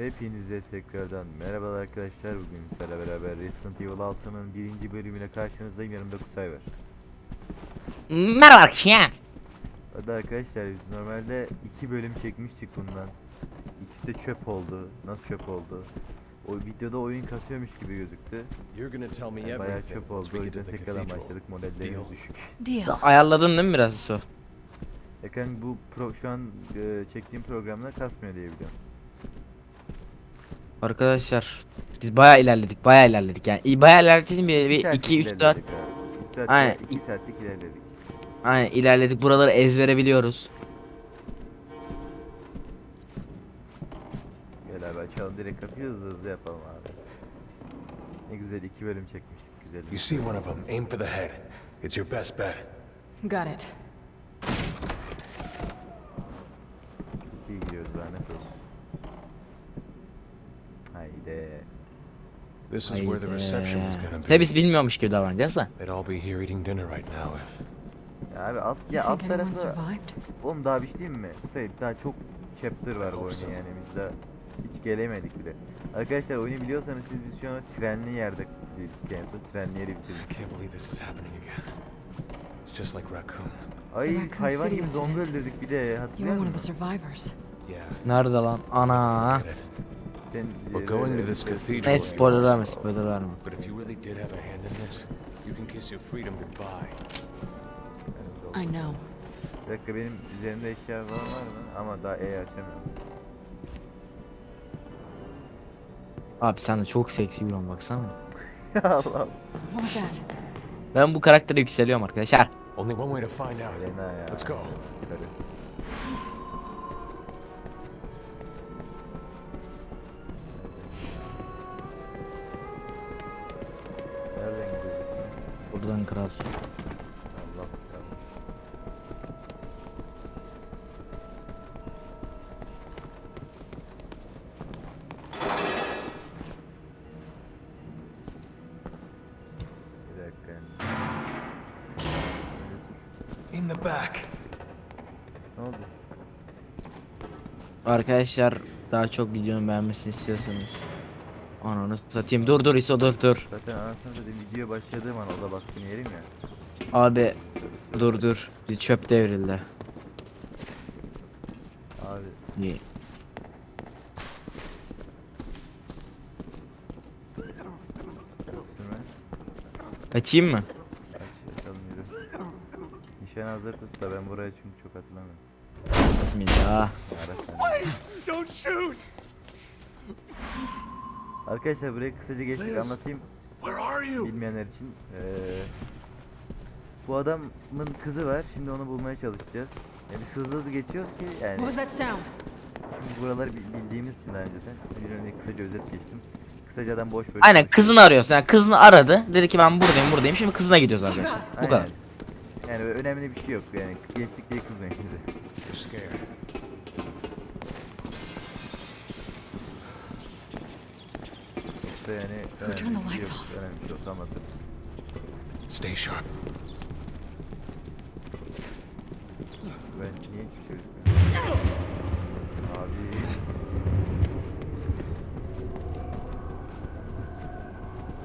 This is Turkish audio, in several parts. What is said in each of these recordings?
Hepinize tekrardan merhabalar arkadaşlar. Bugün sizlerle beraber Resident Evil 6'nın birinci bölümüyle karşınızdayım. Yanımda Kutay var. Merhaba arkadaşlar. Hadi arkadaşlar biz normalde iki bölüm çekmiştik bundan. İkisi de çöp oldu. Nasıl çöp oldu? O videoda oyun kasıyormuş gibi gözüktü. Yani bayağı çöp oldu. O yüzden tekrardan başladık. Modellerimiz düşük. Deal. Ayarladın değil mi biraz su? Ekran bu pro, şu an e, çektiğim programda kasmıyor diye biliyorum. Arkadaşlar biz bayağı ilerledik bayağı ilerledik yani İyi, bayağı ilerledik bir, İki bir saatlik 2 3 4 ilerledik abi. İki saat, Aynen. iki saatlik ilerledik. aynen ilerledik buraları ezbere biliyoruz. Gel abi açalım direkt kapıyı hızlı hızlı yapalım abi. Ne güzel iki bölüm çekmiştik güzel. You see one of them, aim for the head. It's your best bet. Got it. Çok iyi gidiyoruz lanet olsun. Haydi. This is where the reception was gonna Tabi be. biz bilmiyormuş gibi davranacağız da. They'd all be here eating dinner right now if... Ya abi alt ya alt tarafı survived? oğlum daha bir şey diyeyim mi? Tabii daha çok chapter var bu oyunun yani biz daha hiç gelemedik bile. Arkadaşlar oyunu biliyorsanız siz biz şu an trenli yerde son trenli yeri I bitirdik. can't believe this is happening again. It's just like Raccoon. Ay hayvan gibi zombi öldürdük bir de You hatırlıyor were one of the musun? survivors. Yeah, Nerede lan? Ana. Sen, We're going to this cathedral. Ne spoiler verme spoiler verme. But if you really did have a hand in this, you can kiss your freedom goodbye. I know. Bir dakika benim üzerimde eşya falan var mı? Ama daha E açamıyorum. Abi sen de çok seksi bir baksana. Allah What was that? Ben bu karaktere yükseliyorum arkadaşlar. Only one way to find out. Elena ya. Let's go. Karı. Buradan kral. Allah Allah. Bir dakika. In the back. Ne oldu? Arkadaşlar daha çok videomu beğenmesini istiyorsanız. Ananı satayım. Dur dur ISO dur dur. Zaten anasını satayım video başladığım an o da baskını yerim ya. Abi dur dur. Bir çöp devrildi. Abi üstüme Açayım mı? aç açalım yürü. Nişan hazır tut da ben buraya çünkü çok hatırlamıyorum. Bismillah. Ara sen. Don't shoot! Arkadaşlar burayı kısaca geçtik anlatayım bilmeyenler için. Ee, bu adamın kızı var. Şimdi onu bulmaya çalışacağız. Ya biz hızlı hızlı geçiyoruz ki yani şimdi buraları bil- bildiğimiz için daha önceden. Sizin bir önce kısaca özet geçtim. Kısaca adam boş böyle. Aynen kızını arıyorsun. Yani kızını aradı. Dedi ki ben buradayım buradayım. Şimdi kızına gidiyoruz arkadaşlar. Bu kadar. Yani önemli bir şey yok yani geçtik diye kızmayın bize. Yoksa yani önemli the bir şey lights yok. off? Önemli bir şey olsa anlatırız. Stay sharp. Ben niye gözükmüyor? Abi.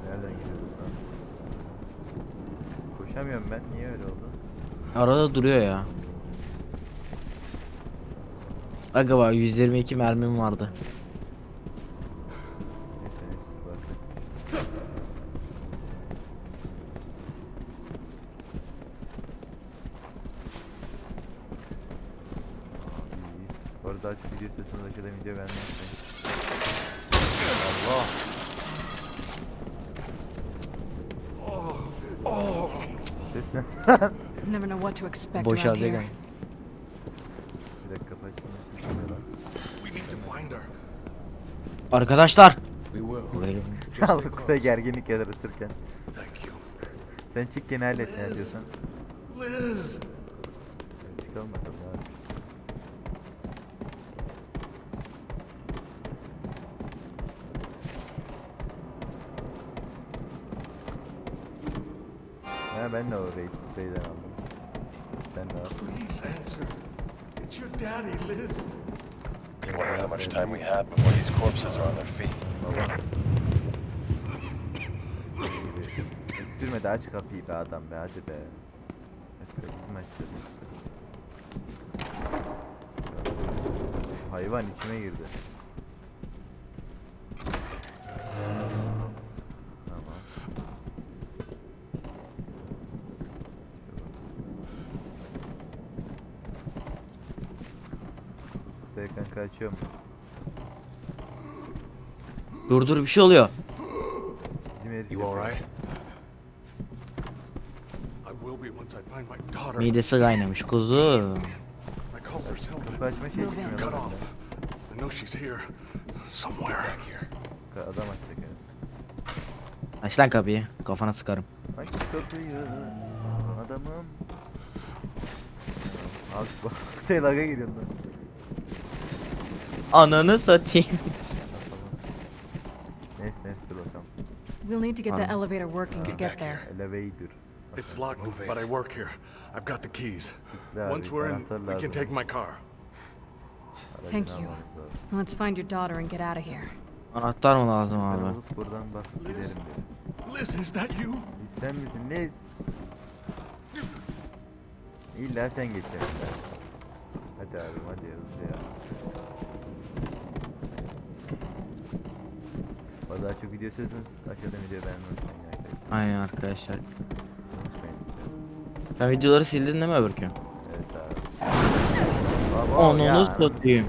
Nereden geliyoruz lan? Koşamıyorum ben. Niye öyle oldu? Arada duruyor ya. Aga bak 122 mermim vardı. Neyse neyse bakın. Abi. Bu arada açık video istiyorsanız aşağıda video unutmayın. Allah. Ses ne? Never know what to expect around Boşalacak here. Bir dakika her. Arkadaşlar. Al close. gerginlik yaratırken. Thank you. Sen çık gene hallet ne diyorsan. Liz! Çıkalım bakalım abi. Ha ben de o raid spray'den aldım. Sen de al. Please answer. It's your daddy, Liz. Wonder how much time we have before these corpses are on their feet. Baba. Öttürme de aç kapıyı be adam be hadi be. Aç kapısını aç dedim. Hayvan içime girdi. Tamam. Açıyorum. Dur dur bir şey oluyor. Bizim herif You alright? I will be once I find my daughter. Midesi kaynamış kuzu. Kaçma şey çıkmıyor Cut off. I know she's here. Somewhere. Here. Adam açacak yani. Aç lan kapıyı. Kafana sıkarım. Aç kapıyı adamım. Abi bak şey laga giriyor lan. Ananı satayım. Neyse neyse dur bakalım. We'll need to get the elevator working to Get there. Elevator. It's locked, but I work here. I've got the keys. Abi, Once we're in, we can take my car. Thank you. Let's find your daughter and get out of here. Anahtar mı lazım abi? buradan basıp giderim diyor. Liz, is that you? Biz sen misin Nez? İlla sen geçeceksin. Hadi abim hadi hızlı ya. O daha çok video istiyorsanız aşağıdan video beğenmeyi unutmayın arkadaşlar. Aynen arkadaşlar. Unutmayın. Sen videoları sildin değil mi öbürkü? Evet abi. Baba Onunu ya. satayım.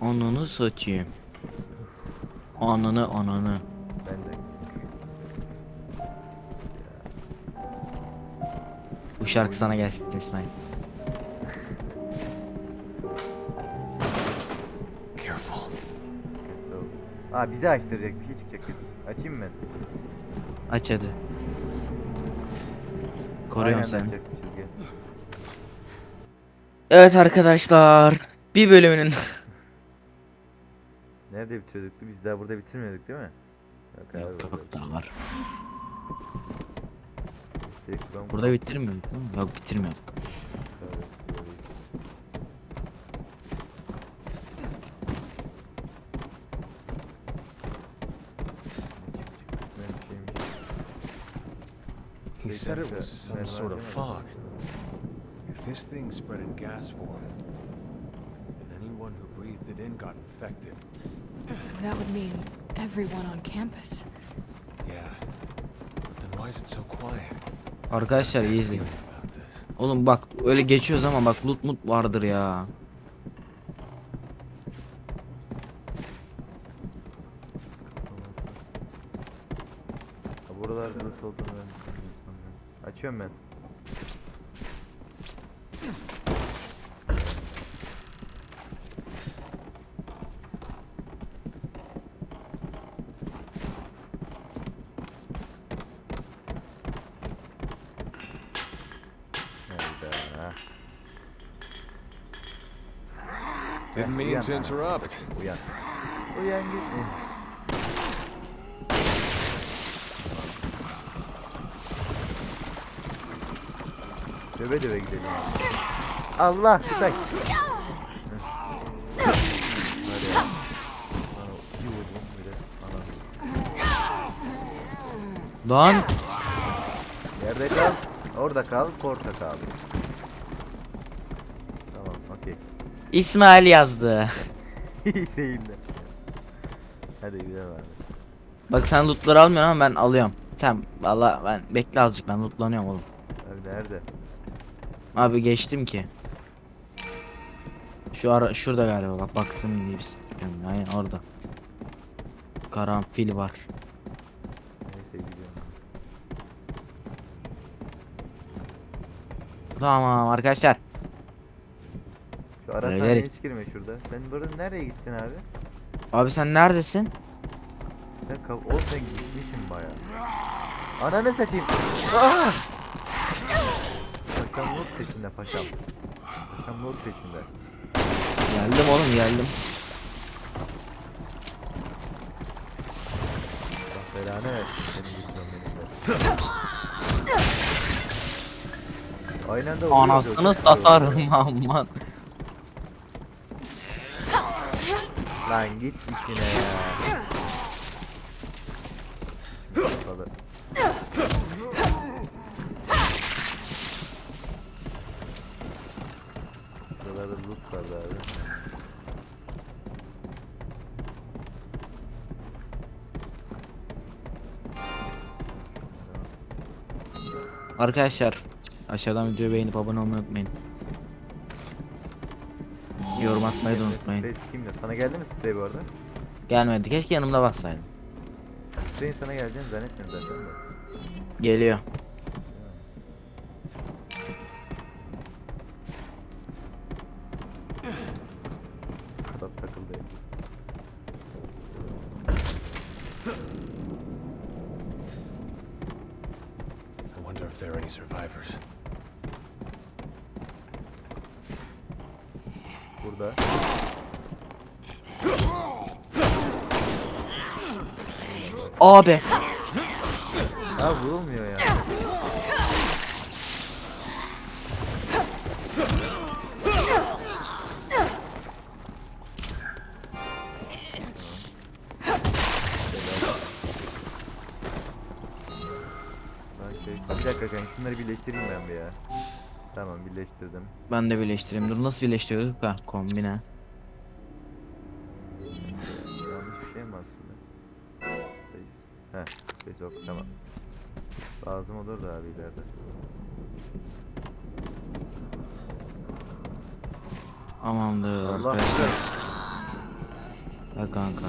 Onunu satayım. Ananı ananı. Ben de. Bu şarkı sana gelsin İsmail. Aa bizi açtıracak bir şey çıkacak kız. Açayım mı ben? Aç hadi. Koruyorum Aynen seni. açacakmışız, gel. Evet arkadaşlar. Bir bölümünün Nerede bitiriyorduk? Biz daha burada bitirmiyorduk değil mi? Yok abi. Yok burada yok daha var. Ben Burada bitirmiyorduk değil mi? Yok bitirmiyorduk. Evet, buradayız. Çık, çık, çık, He Wait, said it was some sort of fog. If this thing spread in gas form, then anyone who breathed it in got infected. That would mean everyone on campus. Yeah. Then why is it so quiet? Arkadaşlar iyi izleyin. Oğlum bak öyle geçiyoruz ama bak loot mut vardır ya. Sanmıyorum. Açıyorum ben. Didn't mean to interrupt. Uyan. Uyan git. Döve döve gidelim. Allah Kutay. Lan o bir vurdum bir de. Ana. Lan Yerde kal. Orada kal. Portakal. Tamam okey. İsmail yazdı. İyi seyirler. Hadi gidelim abi. Bak sen lootları almıyorsun ama ben alıyorum. Sen valla ben bekle azıcık ben lootlanıyorum oğlum. Abi nerede? Abi geçtim ki. Şu ara şurada galiba bak baktım gibi istiyorum. Aynen orada. Karanfil var. Neyse gidiyorum. Tamam arkadaşlar. Şu ara Beyler- sahneye hiç girme şurada. Sen burada nereye gittin abi? Abi sen neredesin? Sen kal o sen gitmişsin baya. Ananı satayım. Ah! Paşam loot peşinde paşam. Paşam loot peşinde. Geldim oğlum geldim. Allah belanı versin senin yüzünden benim de. Aynı anda vuruyoruz Anasını satarım aman. Lan git işine ya. Arkadaşlar aşağıdan videoyu beğenip abone olmayı unutmayın. Yorum atmayı da unutmayın. Sprey kimle? Sana geldi mi sprey bu arada? Gelmedi. Keşke yanımda bassaydım. Sprey'in sana geleceğini zannetmiyorum zaten de. Geliyor. Abi. Ha vurulmuyor ya. Şey, bir dakika kanka şunları birleştireyim ben bir ya. Tamam birleştirdim. Ben de birleştireyim. Dur nasıl birleştiriyorduk? Ha kombine. Heh, yok tamam. Lazım olur da abi ileride. Amandır Allah arkadaşlar. Ya kanka.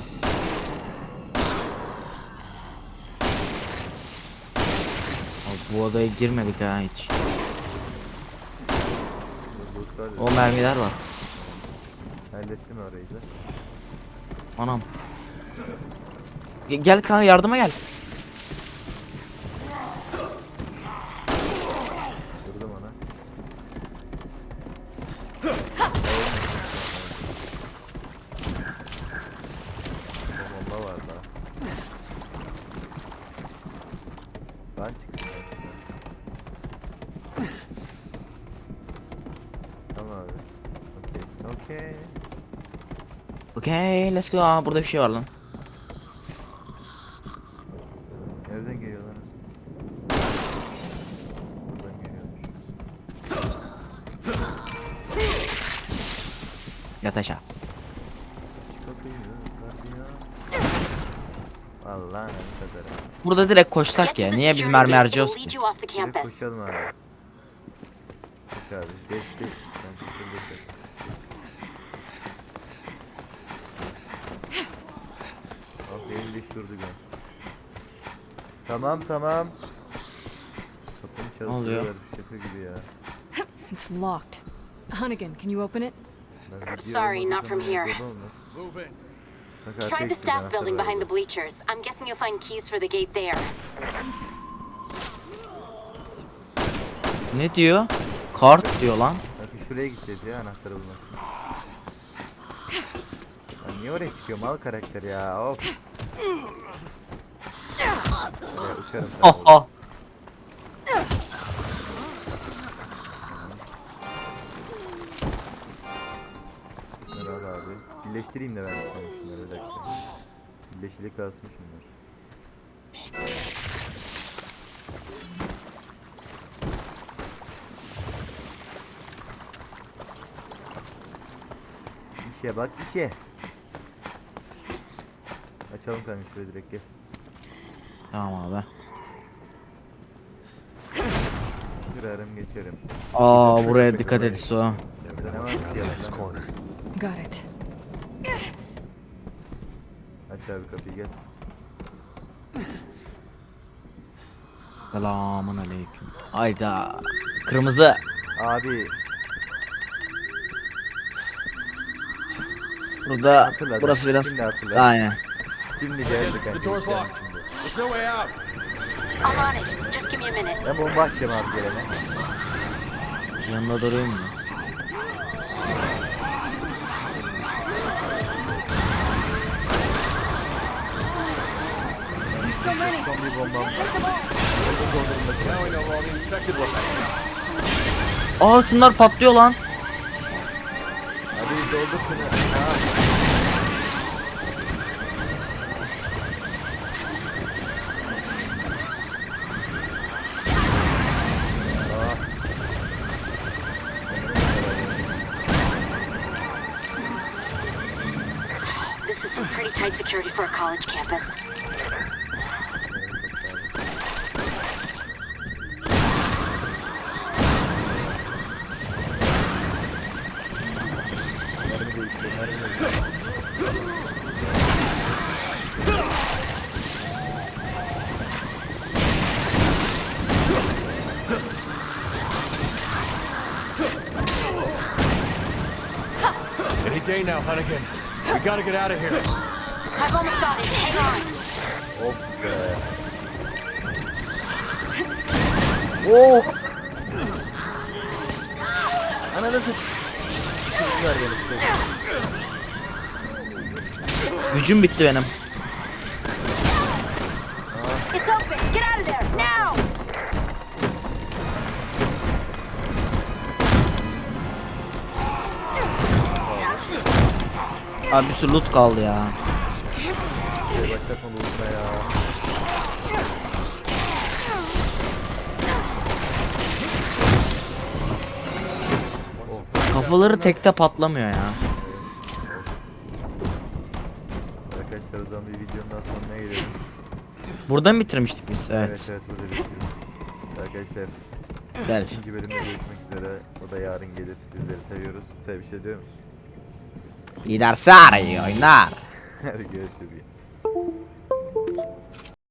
Abi bu odaya girmedik ha hiç. O mermiler var. Hallettim orayı da. Anam. Ge- Gel kanka yardıma gel. Vurdum ona. Bomba var daha. Ben çıktım. aslında. Tamam abi. Okey. Okey. Okey let's go. Aa, burada bir şey var lan. Nereden geliyorlar? Buradan geliyormuş. Yat aşağı. Ne. Burada direkt koşsak ya. Niye biz mermi harcıyoruz ki? lead you off the Direkt campus. koşalım abi. Koş abi. Geç geç. Sen çıkın geç. Ah diş durdu gene. Tamam tamam. Kapını oluyor? çalıştırıyorlar. Şaka gibi ya. It's locked. Hunnigan, can you open it? Ben video Sorry, not from here. Move in. Try the staff building behind the bleachers. I'm guessing you'll find keys for the gate there. Ne diyor? Kart diyor lan. Bakın şuraya gideceğiz ya anahtarı bulmak için. Lan niye oraya çıkıyor mal karakter ya of. Ya, uçarım Oh oh. Birleştireyim de ben sana şunları bir dakika. Birleşili kalsın şunlar. İşe bak işe. Açalım kanka şöyle direkt gel. Tamam abi. Kırarım geçerim. Aa buraya dikkat et so. Got it. Aç abi kapıyı gel. Selamun aleyküm. Hayda. Kırmızı. Abi Burada Hatırladım. burası biraz. Şimdi hatırladım. Aynen. şimdi geldi kanka. The door's dükkanın locked. içinde. There's no way out. I'm on it. Just give me a minute. Ben bomba atacağım abi gelene. Yanında durayım mı? Son bir bombam var. Aa şunlar patlıyor lan. Hadi doldur şunu. This is some pretty tight security for a college campus. Now, Hunnigan. We gotta get out of here. I've almost got it. Hang on. Of be. Oh! Ananı beni. Gücüm bitti benim. Abi bir sürü loot kaldı ya. Şey başlatma bulutma ya. Kafaları tekte patlamıyor ya. Arkadaşlar o zaman bir videonun daha sonuna gelelim. Burada mı bitirmiştik biz? Evet Evet. evet burada bitiyoruz. Arkadaşlar Gel. ikinci bölümde görüşmek üzere. O da yarın gelir. Sizleri seviyoruz. Tabii bir şey diyor musun? İyi dersler, iyi. Hadi görüşürüz.